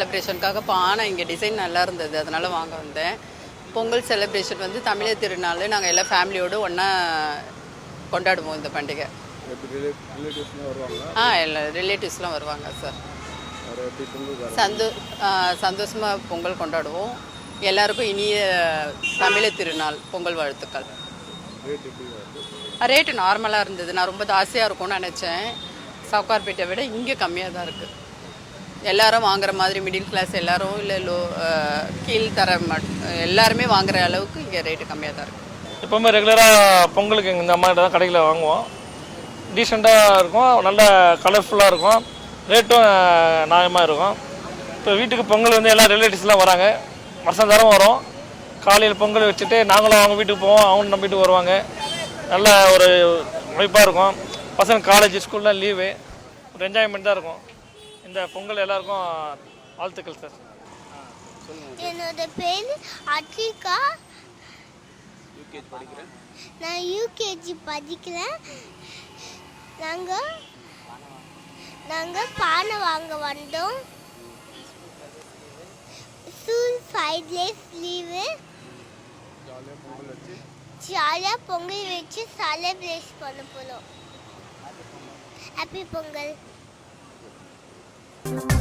செலிப்ரேஷனுக்காக பானை இங்கே டிசைன் நல்லா இருந்தது. அதனால வாங்க வந்தேன். பொங்கல் செலிப்ரேஷன் வந்து தமிழர் திருநாள் நாங்கள் எல்லா ஃபேமிலியோடு ஒன்றா கொண்டாடுவோம் இந்த பண்டிகை. ஆ எல்லா ரிலேட்டிவ்ஸ்லாம் வருவாங்க சார் சந்தோ சந்தோஷமாக பொங்கல் கொண்டாடுவோம். எல்லாருக்கும் இனிய தமிழர் திருநாள் பொங்கல் வாழ்த்துக்கள். ரேட்டு நார்மலாக இருந்தது. நான் ரொம்ப ஜாஸ்தியாக இருக்கும்னு நினச்சேன். சவுகார்பேட்டை விட இங்கே கம்மியாக தான் இருக்குது எல்லாரும் வாங்குற மாதிரி மிடில் கிளாஸ் எல்லாரும் இல்லை லோ கீழ்த்தர எல்லாருமே வாங்குற அளவுக்கு இங்கே ரேட்டு கம்மியாக தான் இருக்குது எப்போவுமே ரெகுலராக பொங்கலுக்கு இந்த மாதிரி தான் கடையில் வாங்குவோம். டீசெண்டாக இருக்கும் நல்ல கலர்ஃபுல்லாக இருக்கும். ரேட்டும் நியாயமாக இருக்கும். இப்போ வீட்டுக்கு பொங்கல் வந்து எல்லா ரிலேட்டிவ்ஸ்லாம் வராங்க. வருஷம் தரம் வரும். காலையில் பொங்கல் வச்சுட்டு நாங்களும் அவங்க வீட்டுக்கு போவோம் அவங்க நம்ம வீட்டுக்கு வருவாங்க. நல்ல ஒரு அமைப்பாக இருக்கும். பசங்க காலேஜ் ஸ்கூல்லாம் லீவு ஒரு என்ஜாய்மெண்ட் தான் இருக்கும். இந்த பொங்கல் எல்லாருக்கும் வாழ்த்துக்கள் சார். என்னோட பேர் அட்ரிகா யூகேஜி படிக்கிறேன் நான் யூகேஜி படிக்கிறேன். நாங்கள் நாங்கள் பானை வாங்க வந்தோம். ஸ்கூல் ஃபைவ் டேஸ் லீவு ஜாலியாக பொங்கல் வச்சு ஜாலியாக செலிப்ரேட் பண்ண போகிறோம் ஹாப்பி பொங்கல். Bye.